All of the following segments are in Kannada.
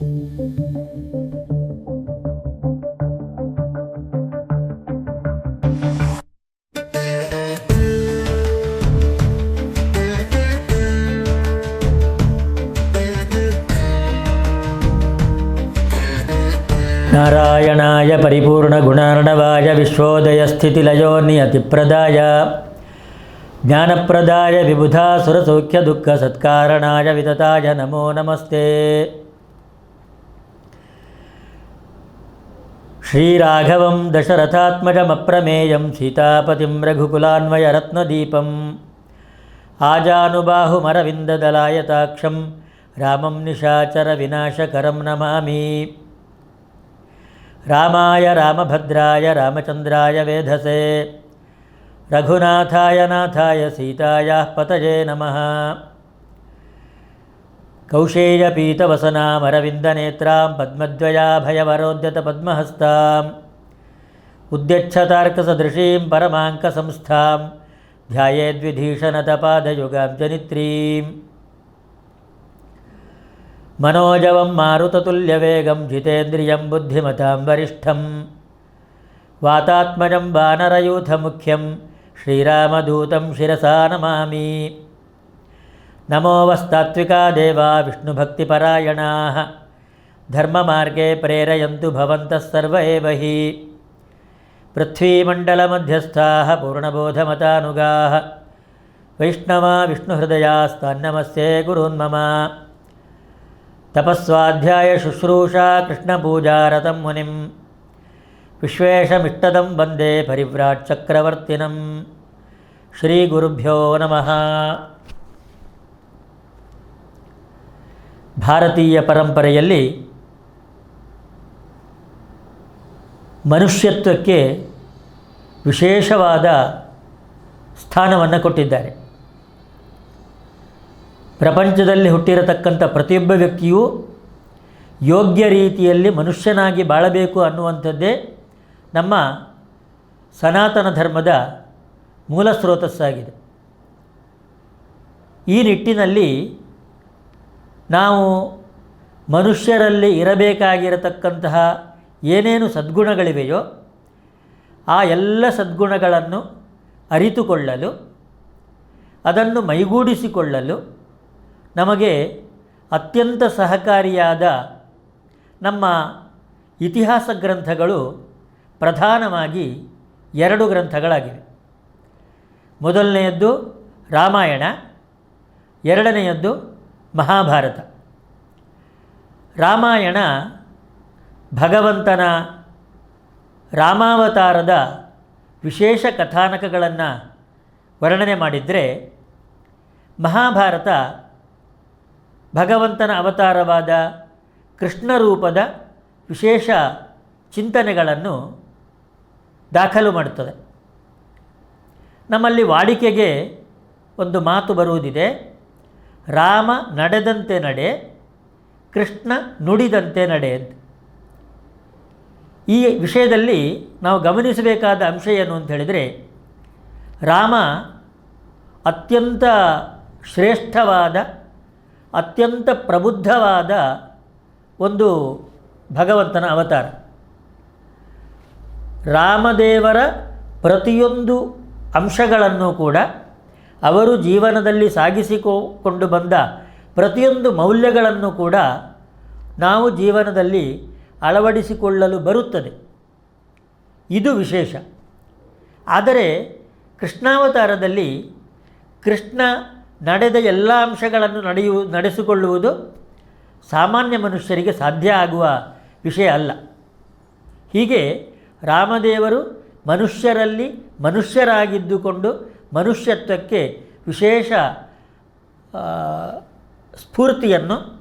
నారాయణాయ పరిపూర్ణ గుణార్ణవాయ విశ్వోదయస్థితిలయోర్నియతిప్రదాయ జ్ఞానప్రదాయ విబుధాసురసౌఖ్యదుఃఖ సత్కారణాయ వితతాయ నమో నమస్తే. ನಮಸ್ತೆ ಶ್ರೀರಾಘವಂ ದಶರಥಾತ್ಮಜಮಪ್ರಮೇಯಂ ಸೀತಾಪತಿಂ ರಘುಕುಲಾನ್ವಯರತ್ನದೀಪಂ ಆಜಾನುಬಾಹುಮರವಿಂದದಲಾಯತಾಕ್ಷಂ ರಾಮಂ ನಿಶಾಚರವಿನಾಶಕರಂ ನಮಾಮಿ ರಾಮಾಯ ರಾಮಭದ್ರಾಯ ರಾಮಚಂದ್ರಾಯ ವೇಧಸೆ ರಘುನಾಥಾಯ ನಾಥಾಯ ಸೀತಾಯ ಪತಯೇ ನಮಃ కౌశేయపీతవసనామరవిందనేత్రాం పద్మద్వయాభయవరోద్యత పద్మహస్తాం ఉద్యచ్చతార్కసదృశీం పరమాంకసంస్థాం ధ్యాయేద్విధీషణతపాదయుగాం జనిత్రీం మనోజవం మారుతతుల్యవేగం జితేంద్రియం బుద్ధిమతాం వరిష్టం వాతాత్మజం వానరయూథముఖ్యం శ్రీరామదూతం శిరసా नमो वस्तात्विका देवा विष्णुभक्तिपरायणाः। धर्ममार्गे प्रेरयन्तु भवन्तः सर्व एव हि। पृथ्वीमण्डलमध्यस्थाः पूर्णबोधमतानुगाः। वैष्णवा विष्णुहृदयास्तान्नमस्ये गुरून्मम तपस्वाध्यायशुश्रूषा कृष्णपूजारतं मुनिं विश्वेशमिष्टदं वंदे परिव्राट्चक्रवर्तिनं श्रीगुरुभ्यो नमः। ಭಾರತೀಯ ಪರಂಪರೆಯಲ್ಲಿ ಮನುಷ್ಯತ್ವಕ್ಕೆ ವಿಶೇಷವಾದ ಸ್ಥಾನವನ್ನು ಕೊಟ್ಟಿದ್ದಾರೆ. ಪ್ರಪಂಚದಲ್ಲಿ ಹುಟ್ಟಿರತಕ್ಕಂಥ ಪ್ರತಿಯೊಬ್ಬ ವ್ಯಕ್ತಿಯೂ ಯೋಗ್ಯ ರೀತಿಯಲ್ಲಿ ಮನುಷ್ಯನಾಗಿ ಬಾಳಬೇಕು ಅನ್ನುವಂಥದ್ದೇ ನಮ್ಮ ಸನಾತನ ಧರ್ಮದ ಮೂಲ ಸ್ರೋತಸ್ಸಾಗಿದೆ. ಈ ನಿಟ್ಟಿನಲ್ಲಿ ನಾವು ಮನುಷ್ಯರಲ್ಲಿ ಇರಬೇಕಾಗಿರತಕ್ಕಂತಹ ಏನೇನು ಸದ್ಗುಣಗಳಿವೆಯೋ ಆ ಎಲ್ಲ ಸದ್ಗುಣಗಳನ್ನು ಅರಿತುಕೊಳ್ಳಲು, ಅದನ್ನು ಮೈಗೂಡಿಸಿಕೊಳ್ಳಲು ನಮಗೆ ಅತ್ಯಂತ ಸಹಕಾರಿಯಾದ ನಮ್ಮ ಇತಿಹಾಸ ಗ್ರಂಥಗಳು ಪ್ರಧಾನವಾಗಿ ಎರಡು ಗ್ರಂಥಗಳಾಗಿವೆ. ಮೊದಲನೆಯದ್ದು ರಾಮಾಯಣ, ಎರಡನೆಯದ್ದು ಮಹಾಭಾರತ. ರಾಮಾಯಣ ಭಗವಂತನ ರಾಮಾವತಾರದ ವಿಶೇಷ ಕಥಾನಕಗಳನ್ನು ವರ್ಣನೆ ಮಾಡಿದರೆ ಮಹಾಭಾರತ ಭಗವಂತನ ಅವತಾರವಾದ ಕೃಷ್ಣ ರೂಪದ ವಿಶೇಷ ಚಿಂತನೆಗಳನ್ನು ದಾಖಲು ಮಾಡುತ್ತದೆ. ನಮ್ಮಲ್ಲಿ ವಾಡಿಕೆಗೆ ಒಂದು ಮಾತು ಬರುವುದಿದೆ. ರಾಮ ನಡೆದಂತೆ ನಡೆ, ಕೃಷ್ಣ ನುಡಿದಂತೆ ನಡೆ ಅಂತ. ಈ ವಿಷಯದಲ್ಲಿ ನಾವು ಗಮನಿಸಬೇಕಾದ ಅಂಶ ಏನು ಅಂತ ಹೇಳಿದರೆ, ರಾಮ ಅತ್ಯಂತ ಶ್ರೇಷ್ಠವಾದ, ಅತ್ಯಂತ ಪ್ರಬುದ್ಧವಾದ ಒಂದು ಭಗವಂತನ ಅವತಾರ. ರಾಮದೇವರ ಪ್ರತಿಯೊಂದು ಅಂಶಗಳನ್ನು ಕೂಡ ಅವರು ಜೀವನದಲ್ಲಿ ಸಾಗಿಸಿಕೊಂಡು ಬಂದ ಪ್ರತಿಯೊಂದು ಮೌಲ್ಯಗಳನ್ನು ಕೂಡ ನಾವು ಜೀವನದಲ್ಲಿ ಅಳವಡಿಸಿಕೊಳ್ಳಲು ಬರುತ್ತದೆ. ಇದು ವಿಶೇಷ. ಆದರೆ ಕೃಷ್ಣಾವತಾರದಲ್ಲಿ ಕೃಷ್ಣ ನಡೆದ ಎಲ್ಲ ಅಂಶಗಳನ್ನು ನಡೆಯು, ನಡೆಸಿಕೊಳ್ಳುವುದು ಸಾಮಾನ್ಯ ಮನುಷ್ಯರಿಗೆ ಸಾಧ್ಯ ಆಗುವ ವಿಷಯ ಅಲ್ಲ. ಹೀಗೆ ರಾಮದೇವರು ಮನುಷ್ಯರಲ್ಲಿ ಮನುಷ್ಯರಾಗಿದ್ದುಕೊಂಡು ಮನುಷ್ಯತ್ವಕ್ಕೆ ವಿಶೇಷ ಸ್ಫೂರ್ತಿಯನ್ನು,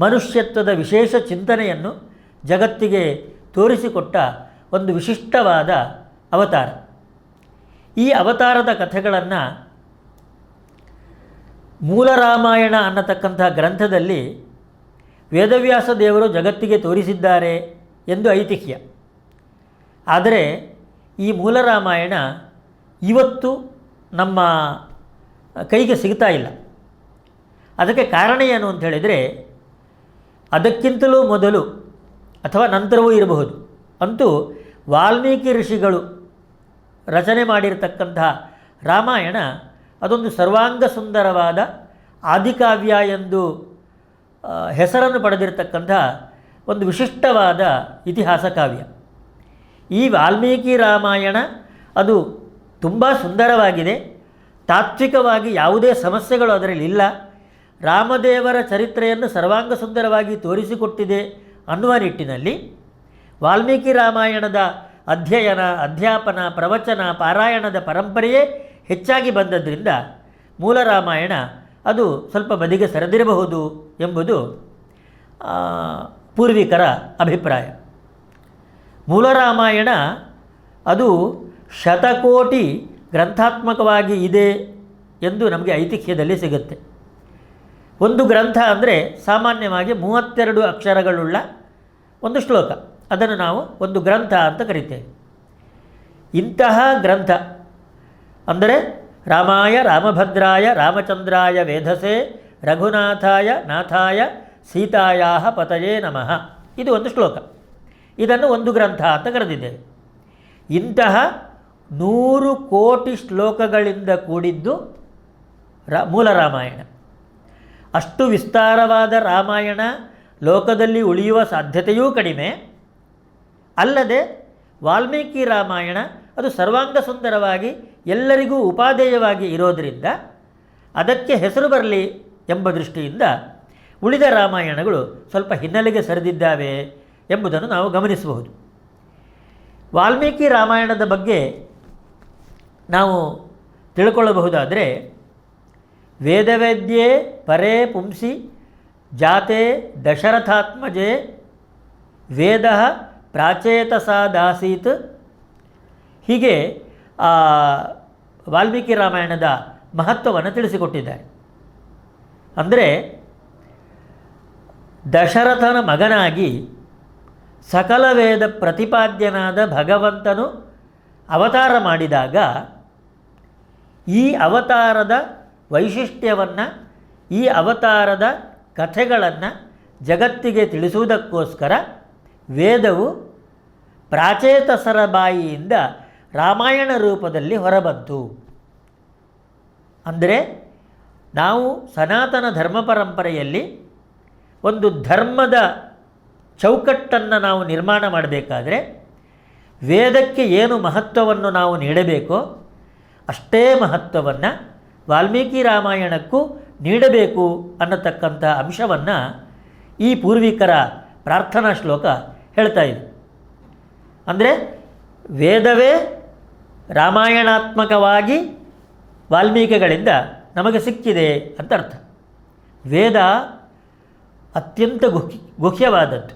ಮನುಷ್ಯತ್ವದ ವಿಶೇಷ ಚಿಂತನೆಯನ್ನು ಜಗತ್ತಿಗೆ ತೋರಿಸಿಕೊಟ್ಟ ಒಂದು ವಿಶಿಷ್ಟವಾದ ಅವತಾರ. ಈ ಅವತಾರದ ಕಥೆಗಳನ್ನು ಮೂಲ ರಾಮಾಯಣ ಅನ್ನತಕ್ಕಂತಹ ಗ್ರಂಥದಲ್ಲಿ ವೇದವ್ಯಾಸ ದೇವರು ಜಗತ್ತಿಗೆ ತೋರಿಸಿದ್ದಾರೆ ಎಂದು ಐತಿಹ್ಯ. ಆದರೆ ಈ ಮೂಲ ರಾಮಾಯಣ ಇವತ್ತು ನಮ್ಮ ಕೈಗೆ ಸಿಗ್ತಾ ಇಲ್ಲ. ಅದಕ್ಕೆ ಕಾರಣ ಏನು ಅಂತ ಹೇಳಿದರೆ, ಅದಕ್ಕಿಂತಲೂ ಮೊದಲು ಅಥವಾ ನಂತರವೂ ಇರಬಹುದು. ಅಂತೂ ವಾಲ್ಮೀಕಿ ಋಷಿಗಳು ರಚನೆ ಮಾಡಿರತಕ್ಕಂತಹ ರಾಮಾಯಣ ಅದೊಂದು ಸರ್ವಾಂಗ ಸುಂದರವಾದ ಆದಿಕಾವ್ಯ ಎಂದು ಹೆಸರನ್ನು ಪಡೆದಿರತಕ್ಕಂತಹ ಒಂದು ವಿಶಿಷ್ಟವಾದ ಇತಿಹಾಸ ಕಾವ್ಯ. ಈ ವಾಲ್ಮೀಕಿ ರಾಮಾಯಣ ಅದು ತುಂಬ ಸುಂದರವಾಗಿದೆ. ತಾತ್ವಿಕವಾಗಿ ಯಾವುದೇ ಸಮಸ್ಯೆಗಳು ಅದರಲ್ಲಿ ಇಲ್ಲ. ರಾಮದೇವರ ಚರಿತ್ರೆಯನ್ನು ಸರ್ವಾಂಗ ಸುಂದರವಾಗಿ ತೋರಿಸಿಕೊಟ್ಟಿದೆ ಅನ್ನುವ ನಿಟ್ಟಿನಲ್ಲಿ ವಾಲ್ಮೀಕಿ ರಾಮಾಯಣದ ಅಧ್ಯಯನ, ಅಧ್ಯಾಪನ, ಪ್ರವಚನ, ಪಾರಾಯಣದ ಪರಂಪರೆಯೇ ಹೆಚ್ಚಾಗಿ ಬಂದದ್ರಿಂದ ಮೂಲ ರಾಮಾಯಣ ಅದು ಸ್ವಲ್ಪ ಬದಿಗೆ ಸರಿದಿರಬಹುದು ಎಂಬುದು ಪೂರ್ವಿಕರ ಅಭಿಪ್ರಾಯ. ಮೂಲ ರಾಮಾಯಣ ಅದು ಶತಕೋಟಿ ಗ್ರಂಥಾತ್ಮಕವಾಗಿ ಇದೆ ಎಂದು ನಮಗೆ ಐತಿಹ್ಯದಲ್ಲಿ ಸಿಗುತ್ತೆ. ಒಂದು ಗ್ರಂಥ ಅಂದರೆ ಸಾಮಾನ್ಯವಾಗಿ ಮೂವತ್ತೆರಡು ಅಕ್ಷರಗಳುಳ್ಳ ಒಂದು ಶ್ಲೋಕ. ಅದನ್ನು ನಾವು ಒಂದು ಗ್ರಂಥ ಅಂತ ಕರಿತೇವೆ. ಇಂತಹ ಗ್ರಂಥ ಅಂದರೆ ರಾಮಾಯ, ರಾಮಭದ್ರಾಯ, ರಾಮಚಂದ್ರಾಯ ವೇಧಸೆ ರಘುನಾಥಾಯ, ನಾಥಾಯ ಸೀತಾಯ ಪತಯೇ ನಮಃ. ಇದು ಒಂದು ಶ್ಲೋಕ. ಇದನ್ನು ಒಂದು ಗ್ರಂಥ ಅಂತ ಕರೆದಿದ್ದೇವೆ. ಇಂತಹ ನೂರು ಕೋಟಿ ಶ್ಲೋಕಗಳಿಂದ ಕೂಡಿದ್ದು ರ, ಮೂಲ ರಾಮಾಯಣ. ಅಷ್ಟು ವಿಸ್ತಾರವಾದ ರಾಮಾಯಣ ಲೋಕದಲ್ಲಿ ಉಳಿಯುವ ಸಾಧ್ಯತೆಯೂ ಕಡಿಮೆ. ಅಲ್ಲದೆ ವಾಲ್ಮೀಕಿ ರಾಮಾಯಣ ಅದು ಸರ್ವಾಂಗ ಸುಂದರವಾಗಿ ಎಲ್ಲರಿಗೂ ಉಪಾದೇಯವಾಗಿ ಇರೋದರಿಂದ ಅದಕ್ಕೆ ಹೆಸರು ಬರಲಿ ಎಂಬ ದೃಷ್ಟಿಯಿಂದ ಉಳಿದ ರಾಮಾಯಣಗಳು ಸ್ವಲ್ಪ ಹಿನ್ನೆಲೆಗೆ ಸರಿದಿದ್ದಾವೆ ಎಂಬುದನ್ನು ನಾವು ಗಮನಿಸಬಹುದು. ವಾಲ್ಮೀಕಿ ರಾಮಾಯಣದ ಬಗ್ಗೆ ನಾವು ತಿಳ್ಕೊಳ್ಳಬಹುದಾದರೆ ವೇದವೇದ್ಯೆ ಪರೇ ಪುಂಸಿ ಜಾತೆ ದಶರಥಾತ್ಮಜೆ ವೇದ ಪ್ರಾಚೇತಸಾದಾಸೀತ್. ಹೀಗೆ ವಾಲ್ಮೀಕಿ ರಾಮಾಯಣದ ಮಹತ್ವವನ್ನು ತಿಳಿಸಿಕೊಟ್ಟಿದ್ದಾರೆ. ಅಂದರೆ ದಶರಥನ ಮಗನಾಗಿ ಸಕಲ ವೇದ ಪ್ರತಿಪಾದ್ಯನಾದ ಭಗವಂತನು ಅವತಾರ ಮಾಡಿದಾಗ ಈ ಅವತಾರದ ವೈಶಿಷ್ಟ್ಯವನ್ನು, ಈ ಅವತಾರದ ಕಥೆಗಳನ್ನು ಜಗತ್ತಿಗೆ ತಿಳಿಸುವುದಕ್ಕೋಸ್ಕರ ವೇದವು ಪ್ರಾಚೇತಸರ ಬಾಯಿಯಿಂದ ರಾಮಾಯಣ ರೂಪದಲ್ಲಿ ಹೊರಬಂತು. ಅಂದರೆ ನಾವು ಸನಾತನ ಧರ್ಮ ಪರಂಪರೆಯಲ್ಲಿ ಒಂದು ಧರ್ಮದ ಚೌಕಟ್ಟನ್ನು ನಾವು ನಿರ್ಮಾಣ ಮಾಡಬೇಕಾದ್ರೆ ವೇದಕ್ಕೆ ಏನು ಮಹತ್ವವನ್ನು ನಾವು ನೀಡಬೇಕೋ ಅಷ್ಟೇ ಮಹತ್ವವನ್ನು ವಾಲ್ಮೀಕಿ ರಾಮಾಯಣಕ್ಕೂ ನೀಡಬೇಕು ಅನ್ನತಕ್ಕಂಥ ಅಂಶವನ್ನು ಈ ಪೂರ್ವಿಕರ ಪ್ರಾರ್ಥನಾ ಶ್ಲೋಕ ಹೇಳ್ತಾ ಇದೆ. ಅಂದರೆ ವೇದವೇ ರಾಮಾಯಣಾತ್ಮಕವಾಗಿ ವಾಲ್ಮೀಕಿಗಳಿಂದ ನಮಗೆ ಸಿಕ್ಕಿದೆ ಅಂತ ಅರ್ಥ. ವೇದ ಅತ್ಯಂತ ಗುಹ್ಯ ಗುಹ್ಯವಾದದ್ದು,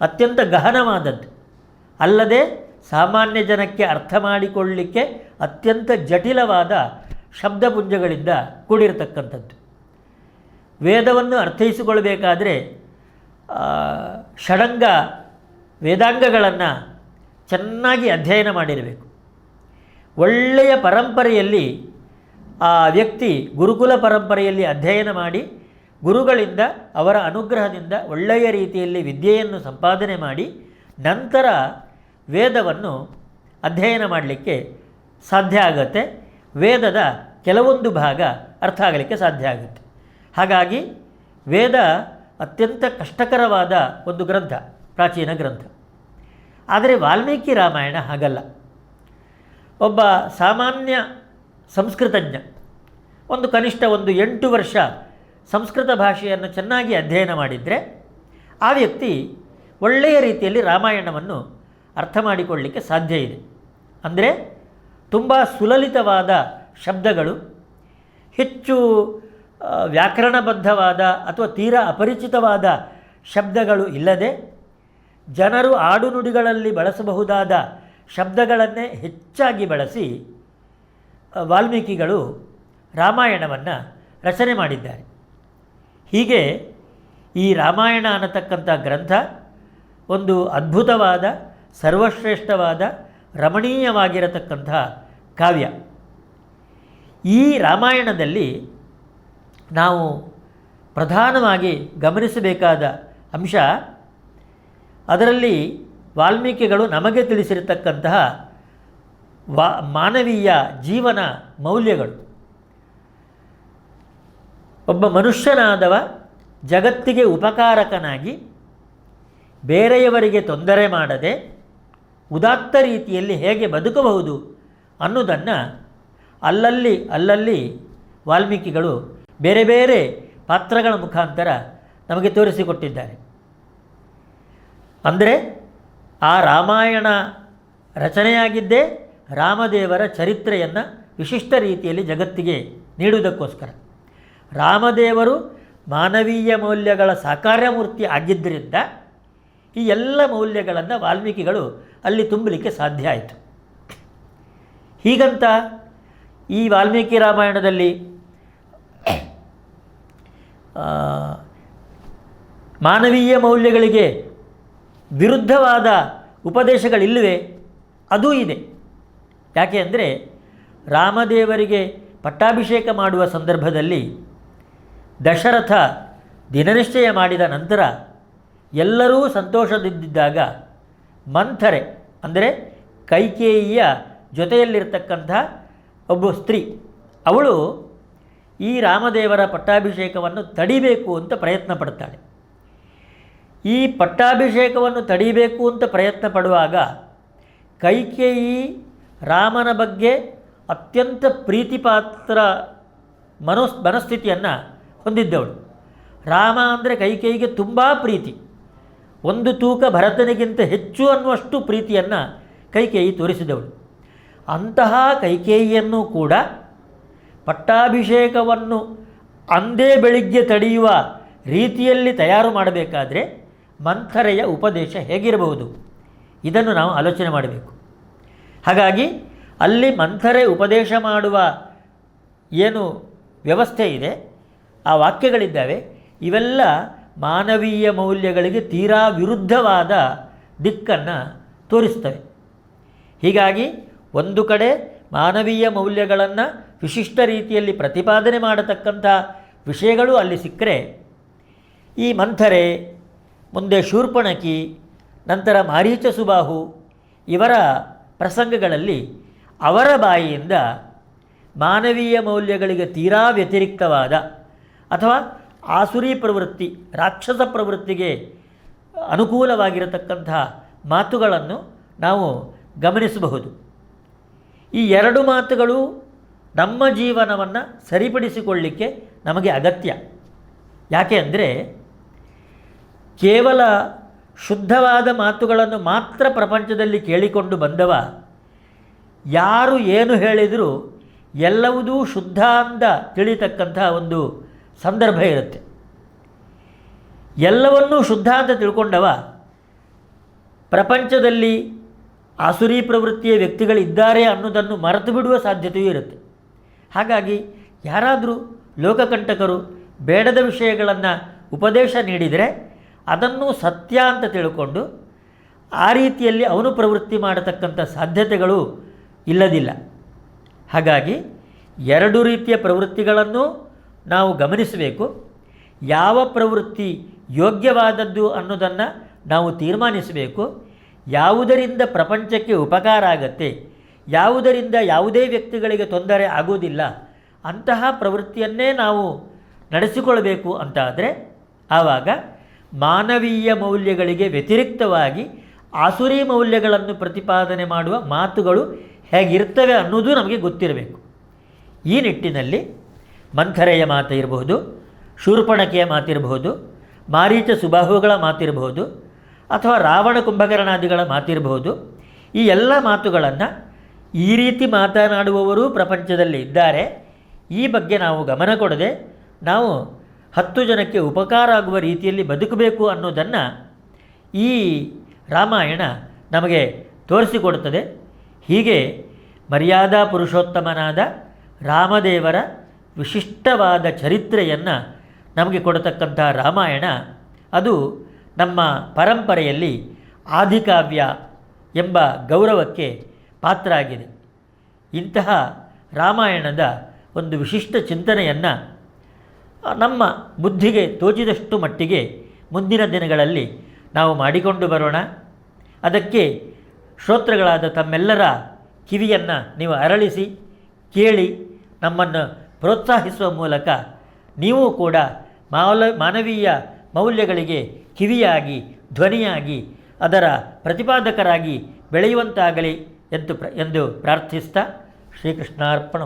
ಅತ್ಯಂತ ಗಹನವಾದದ್ದು, ಅಲ್ಲದೆ ಸಾಮಾನ್ಯ ಜನಕ್ಕೆ ಅರ್ಥ ಮಾಡಿಕೊಳ್ಳಲಿಕ್ಕೆ ಅತ್ಯಂತ ಜಟಿಲವಾದ ಶಬ್ದಪುಂಜಗಳಿಂದ ಕೂಡಿರತಕ್ಕಂಥದ್ದು. ವೇದವನ್ನು ಅರ್ಥೈಸಿಕೊಳ್ಳಬೇಕಾದರೆ ಆ, ಷಡಂಗ ವೇದಾಂಗಗಳನ್ನು ಚೆನ್ನಾಗಿ ಅಧ್ಯಯನ ಮಾಡಿರಬೇಕು. ಒಳ್ಳೆಯ ಪರಂಪರೆಯಲ್ಲಿ ಆ ವ್ಯಕ್ತಿ ಗುರುಕುಲ ಪರಂಪರೆಯಲ್ಲಿ ಅಧ್ಯಯನ ಮಾಡಿ ಗುರುಗಳಿಂದ ಅವರ ಅನುಗ್ರಹದಿಂದ ಒಳ್ಳೆಯ ರೀತಿಯಲ್ಲಿ ವಿದ್ಯೆಯನ್ನು ಸಂಪಾದನೆ ಮಾಡಿ ನಂತರ ವೇದವನ್ನು ಅಧ್ಯಯನ ಮಾಡಲಿಕ್ಕೆ ಸಾಧ್ಯ ಆಗುತ್ತೆ. ವೇದದ ಕೆಲವೊಂದು ಭಾಗ ಅರ್ಥ ಆಗಲಿಕ್ಕೆ ಸಾಧ್ಯ ಆಗುತ್ತೆ. ಹಾಗಾಗಿ ವೇದ ಅತ್ಯಂತ ಕಷ್ಟಕರವಾದ ಒಂದು ಗ್ರಂಥ, ಪ್ರಾಚೀನ ಗ್ರಂಥ. ಆದರೆ ವಾಲ್ಮೀಕಿ ರಾಮಾಯಣ ಹಾಗಲ್ಲ. ಒಬ್ಬ ಸಾಮಾನ್ಯ ಸಂಸ್ಕೃತಜ್ಞ, ಒಂದು ಕನಿಷ್ಠ ಒಂದು ಎಂಟು ವರ್ಷ ಸಂಸ್ಕೃತ ಭಾಷೆಯನ್ನು ಚೆನ್ನಾಗಿ ಅಧ್ಯಯನ ಮಾಡಿದರೆ ಆ ವ್ಯಕ್ತಿ ಒಳ್ಳೆಯ ರೀತಿಯಲ್ಲಿ ರಾಮಾಯಣವನ್ನು ಅರ್ಥ ಮಾಡಿಕೊಳ್ಳಲಿಕ್ಕೆ ಸಾಧ್ಯ ಇದೆ. ಅಂದರೆ ತುಂಬ ಸುಲಲಿತವಾದ ಶಬ್ದಗಳು, ಹೆಚ್ಚು ವ್ಯಾಕರಣಬದ್ಧವಾದ ಅಥವಾ ತೀರಾ ಅಪರಿಚಿತವಾದ ಶಬ್ದಗಳು ಇಲ್ಲದೆ ಜನರು ಆಡುನುಡಿಗಳಲ್ಲಿ ಬಳಸಬಹುದಾದ ಶಬ್ದಗಳನ್ನೇ ಹೆಚ್ಚಾಗಿ ಬಳಸಿ ವಾಲ್ಮೀಕಿಗಳು ರಾಮಾಯಣವನ್ನು ರಚನೆ ಮಾಡಿದ್ದಾರೆ. ಹೀಗೆ ಈ ರಾಮಾಯಣ ಅನ್ನತಕ್ಕಂಥ ಗ್ರಂಥ ಒಂದು ಅದ್ಭುತವಾದ ಸರ್ವಶ್ರೇಷ್ಠವಾದ, ರಮಣೀಯವಾಗಿರತಕ್ಕಂಥ ಕಾವ್ಯ. ಈ ರಾಮಾಯಣದಲ್ಲಿ ನಾವು ಪ್ರಧಾನವಾಗಿ ಗಮನಿಸಬೇಕಾದ ಅಂಶ, ಅದರಲ್ಲಿ ವಾಲ್ಮೀಕಿಗಳು ನಮಗೆ ತಿಳಿಸಿರತಕ್ಕಂತಹ ವಾ, ಮಾನವೀಯ ಜೀವನ ಮೌಲ್ಯಗಳು. ಒಬ್ಬ ಮನುಷ್ಯನಾದವ ಜಗತ್ತಿಗೆ ಉಪಕಾರಕನಾಗಿ ಬೇರೆಯವರಿಗೆ ತೊಂದರೆ ಮಾಡದೆ ಉದಾತ್ತ ರೀತಿಯಲ್ಲಿ ಹೇಗೆ ಬದುಕಬಹುದು ಅನ್ನೋದನ್ನು ಅಲ್ಲಲ್ಲಿ ಅಲ್ಲಲ್ಲಿ ವಾಲ್ಮೀಕಿಗಳು ಬೇರೆ ಬೇರೆ ಪಾತ್ರಗಳ ಮುಖಾಂತರ ನಮಗೆ ತೋರಿಸಿಕೊಟ್ಟಿದ್ದಾರೆ. ಅಂದರೆ ಆ ರಾಮಾಯಣ ರಚನೆಯಾಗಿದ್ದೇ ರಾಮದೇವರ ಚರಿತ್ರೆಯನ್ನು ವಿಶಿಷ್ಟ ರೀತಿಯಲ್ಲಿ ಜಗತ್ತಿಗೆ ನೀಡುವುದಕ್ಕೋಸ್ಕರ. ರಾಮದೇವರು ಮಾನವೀಯ ಮೌಲ್ಯಗಳ ಸಾಕಾರ್ಯಮೂರ್ತಿ ಆಗಿದ್ದರಿಂದ ಈ ಎಲ್ಲ ಮೌಲ್ಯಗಳನ್ನು ವಾಲ್ಮೀಕಿಗಳು ಅಲ್ಲಿ ತುಂಬಲಿಕ್ಕೆ ಸಾಧ್ಯ ಆಯಿತು. ಹೀಗಂತ ಈ ವಾಲ್ಮೀಕಿ ರಾಮಾಯಣದಲ್ಲಿ ಮಾನವೀಯ ಮೌಲ್ಯಗಳಿಗೆ ವಿರುದ್ಧವಾದ ಉಪದೇಶಗಳಿಲ್ಲವೆ, ಅದೂ ಇದೆ. ಯಾಕೆ ಅಂದರೆ, ರಾಮದೇವರಿಗೆ ಪಟ್ಟಾಭಿಷೇಕ ಮಾಡುವ ಸಂದರ್ಭದಲ್ಲಿ ದಶರಥ ದಿನನಿಶ್ಚಯ ಮಾಡಿದ ನಂತರ ಎಲ್ಲರೂ ಸಂತೋಷದಿದ್ದಾಗ ಮಂಥರೆ, ಅಂದರೆ ಕೈಕೇಯಿಯ ಜೊತೆಯಲ್ಲಿರ್ತಕ್ಕಂಥ ಒಬ್ಬ ಸ್ತ್ರೀ. ಅವಳು ಈ ರಾಮದೇವರ ಪಟ್ಟಾಭಿಷೇಕವನ್ನು ತಡಿಬೇಕು ಅಂತ ಪ್ರಯತ್ನ ಪಡ್ತಾಳೆ. ಈ ಪಟ್ಟಾಭಿಷೇಕವನ್ನು ತಡಿಬೇಕು ಅಂತ ಪ್ರಯತ್ನ ಪಡುವಾಗ ಕೈಕೇಯಿ ರಾಮನ ಬಗ್ಗೆ ಅತ್ಯಂತ ಪ್ರೀತಿಪಾತ್ರ ಮನೋಸ್, ಮನಸ್ಥಿತಿಯನ್ನು ಹೊಂದಿದ್ದವಳು. ರಾಮ ಅಂದರೆ ಕೈಕೇಯಿಗೆ ತುಂಬ ಪ್ರೀತಿ. ಒಂದು ತೂಕ ಭರತನಿಗಿಂತ ಹೆಚ್ಚು ಅನ್ನುವಷ್ಟು ಪ್ರೀತಿಯನ್ನು ಕೈಕೇಯಿ ತೋರಿಸಿದವಳು. ಅಂತಹ ಕೈಕೇಯಿಯನ್ನು ಕೂಡ ಪಟ್ಟಾಭಿಷೇಕವನ್ನು ಅಂದೇ ಬೆಳಿಗ್ಗೆ ತಡೆಯುವ ರೀತಿಯಲ್ಲಿ ತಯಾರು ಮಾಡಬೇಕಾದರೆ ಮಂಥರೆಯ ಉಪದೇಶ ಹೇಗಿರಬಹುದು? ಇದನ್ನು ನಾವು ಆಲೋಚನೆ ಮಾಡಬೇಕು. ಹಾಗಾಗಿ ಅಲ್ಲಿ ಮಂಥರೆ ಉಪದೇಶ ಮಾಡುವ ಏನು ವ್ಯವಸ್ಥೆ ಇದೆ, ಆ ವಾಕ್ಯಗಳಿದ್ದಾವೆ, ಇವೆಲ್ಲ ಮಾನವೀಯ ಮೌಲ್ಯಗಳಿಗೆ ತೀರಾ ವಿರುದ್ಧವಾದ ದಿಕ್ಕನ್ನು ತೋರಿಸ್ತವೆ. ಹೀಗಾಗಿ ಒಂದು ಕಡೆ ಮಾನವೀಯ ಮೌಲ್ಯಗಳನ್ನು ವಿಶಿಷ್ಟ ರೀತಿಯಲ್ಲಿ ಪ್ರತಿಪಾದನೆ ಮಾಡತಕ್ಕಂಥ ವಿಷಯಗಳು ಅಲ್ಲಿ ಸಿಕ್ಕರೆ, ಈ ಮಂಥರೆ, ಮುಂದೆ ಶೂರ್ಪಣಕಿ, ನಂತರ ಮಾರೀಚ ಸುಬಾಹು ಇವರ ಪ್ರಸಂಗಗಳಲ್ಲಿ ಅವರ ಬಾಯಿಯಿಂದ ಮಾನವೀಯ ಮೌಲ್ಯಗಳಿಗೆ ತೀರಾ ವ್ಯತಿರಿಕ್ತವಾದ ಅಥವಾ ಆಸುರಿ ಪ್ರವೃತ್ತಿ, ರಾಕ್ಷಸ ಪ್ರವೃತ್ತಿಗೆ ಅನುಕೂಲವಾಗಿರತಕ್ಕಂಥ ಮಾತುಗಳನ್ನು ನಾವು ಗಮನಿಸಬಹುದು. ಈ ಎರಡು ಮಾತುಗಳು ನಮ್ಮ ಜೀವನವನ್ನು ಸರಿಪಡಿಸಿಕೊಳ್ಳಿಕ್ಕೆ ನಮಗೆ ಅಗತ್ಯ. ಯಾಕೆ ಅಂದರೆ, ಕೇವಲ ಶುದ್ಧವಾದ ಮಾತುಗಳನ್ನು ಮಾತ್ರ ಪ್ರಪಂಚದಲ್ಲಿ ಕೇಳಿಕೊಂಡು ಬಂದವ, ಯಾರು ಏನು ಹೇಳಿದರೂ ಎಲ್ಲವುದೂ ಶುದ್ಧ ಅಂತ ತಿಳಿತಕ್ಕಂಥ ಒಂದು ಸಂದರ್ಭ ಇರುತ್ತೆ. ಎಲ್ಲವನ್ನೂ ಶುದ್ಧ ಅಂತ ತಿಳ್ಕೊಂಡವ, ಪ್ರಪಂಚದಲ್ಲಿ ಆಸುರಿ ಪ್ರವೃತ್ತಿಯ ವ್ಯಕ್ತಿಗಳಿದ್ದಾರೆ ಅನ್ನೋದನ್ನು ಮರೆತು ಬಿಡುವ ಸಾಧ್ಯತೆಯೂ ಇರುತ್ತೆ. ಹಾಗಾಗಿ ಯಾರಾದರೂ ಲೋಕಕಂಟಕರು ಬೇಡದ ವಿಷಯಗಳನ್ನು ಉಪದೇಶ ನೀಡಿದರೆ ಅದನ್ನು ಸತ್ಯ ಅಂತ ತಿಳ್ಕೊಂಡು ಆ ರೀತಿಯಲ್ಲಿ ಅವನು ಪ್ರವೃತ್ತಿ ಮಾಡತಕ್ಕಂಥ ಸಾಧ್ಯತೆಗಳು ಇಲ್ಲದಿಲ್ಲ. ಹಾಗಾಗಿ ಎರಡು ರೀತಿಯ ಪ್ರವೃತ್ತಿಗಳನ್ನು ನಾವು ಗಮನಿಸಬೇಕು ಯಾವ ಪ್ರವೃತ್ತಿ ಯೋಗ್ಯವಾದದ್ದು ಅನ್ನೋದನ್ನು ನಾವು ತೀರ್ಮಾನಿಸಬೇಕು. ಯಾವುದರಿಂದ ಪ್ರಪಂಚಕ್ಕೆ ಉಪಕಾರ ಆಗತ್ತೆ, ಯಾವುದರಿಂದ ಯಾವುದೇ ವ್ಯಕ್ತಿಗಳಿಗೆ ತೊಂದರೆ ಆಗುವುದಿಲ್ಲ, ಅಂತಹ ಪ್ರವೃತ್ತಿಯನ್ನೇ ನಾವು ನಡೆಸಿಕೊಳ್ಬೇಕು ಅಂತಾದರೆ ಆವಾಗ ಮಾನವೀಯ ಮೌಲ್ಯಗಳಿಗೆ ವ್ಯತಿರಿಕ್ತವಾಗಿ ಆಸುರಿ ಮೌಲ್ಯಗಳನ್ನು ಪ್ರತಿಪಾದನೆ ಮಾಡುವ ಮಾತುಗಳು ಹೇಗಿರ್ತವೆ ಅನ್ನೋದು ನಮಗೆ ಗೊತ್ತಿರಬೇಕು. ಈ ನಿಟ್ಟಿನಲ್ಲಿ ಮಂಥರೆಯ ಮಾತು ಇರಬಹುದು ಶೂರ್ಪಣಕೆಯ ಮಾತಿರಬಹುದು, ಮಾರೀಚ ಸುಬಾಹುಗಳ ಮಾತಿರಬಹುದು, ಅಥವಾ ರಾವಣ ಕುಂಭಕರ್ಣಾದಿಗಳ ಮಾತಿರಬಹುದು, ಈ ಎಲ್ಲ ಮಾತುಗಳನ್ನು ಈ ರೀತಿ ಮಾತನಾಡುವವರೂ ಪ್ರಪಂಚದಲ್ಲಿ ಇದ್ದಾರೆ. ಈ ಬಗ್ಗೆ ನಾವು ಗಮನ ಕೊಡದೆ ನಾವು ಹತ್ತು ಜನಕ್ಕೆ ಉಪಕಾರ ಆಗುವ ರೀತಿಯಲ್ಲಿ ಬದುಕಬೇಕು ಅನ್ನೋದನ್ನು ಈ ರಾಮಾಯಣ ನಮಗೆ ತೋರಿಸಿಕೊಡುತ್ತದೆ. ಹೀಗೆ ಮರ್ಯಾದಾ ಪುರುಷೋತ್ತಮನಾದ ರಾಮದೇವರ ವಿಶಿಷ್ಟವಾದ ಚರಿತ್ರೆಯನ್ನು ನಮಗೆ ಕೊಡತಕ್ಕಂಥ ರಾಮಾಯಣ. ಅದು ನಮ್ಮ ಪರಂಪರೆಯಲ್ಲಿ ಆದಿಕಾವ್ಯ ಎಂಬ ಗೌರವಕ್ಕೆ ಪಾತ್ರ ಆಗಿದೆ ಇಂತಹ ರಾಮಾಯಣದ ಒಂದು ವಿಶಿಷ್ಟ ಚಿಂತನೆಯನ್ನು ನಮ್ಮ ಬುದ್ಧಿಗೆ ತೋಚಿದಷ್ಟು ಮಟ್ಟಿಗೆ ಮುಂದಿನ ದಿನಗಳಲ್ಲಿ ನಾವು ಮಾಡಿಕೊಂಡು ಬರೋಣ. ಅದಕ್ಕೆ ಶ್ರೋತೃಗಳಾದ ತಮ್ಮೆಲ್ಲರ ಕಿವಿಯನ್ನು ನೀವು ಅರಳಿಸಿ, ಕೇಳಿ ನಮ್ಮನ್ನು ಪ್ರೋತ್ಸಾಹಿಸುವ ಮೂಲಕ ನೀವು ಕೂಡ ಮಾಲ ಮಾನವೀಯ ಮೌಲ್ಯಗಳಿಗೆ ಕಿವಿಯಾಗಿ, ಧ್ವನಿಯಾಗಿ, ಅದರ ಪ್ರತಿಪಾದಕರಾಗಿ ಬೆಳೆಯುವಂತಾಗಲಿ ಎಂದು ಪ್ರ, ಎಂದು ಪ್ರಾರ್ಥಿಸ್ತಾ ಶ್ರೀಕೃಷ್ಣಾರ್ಪಣ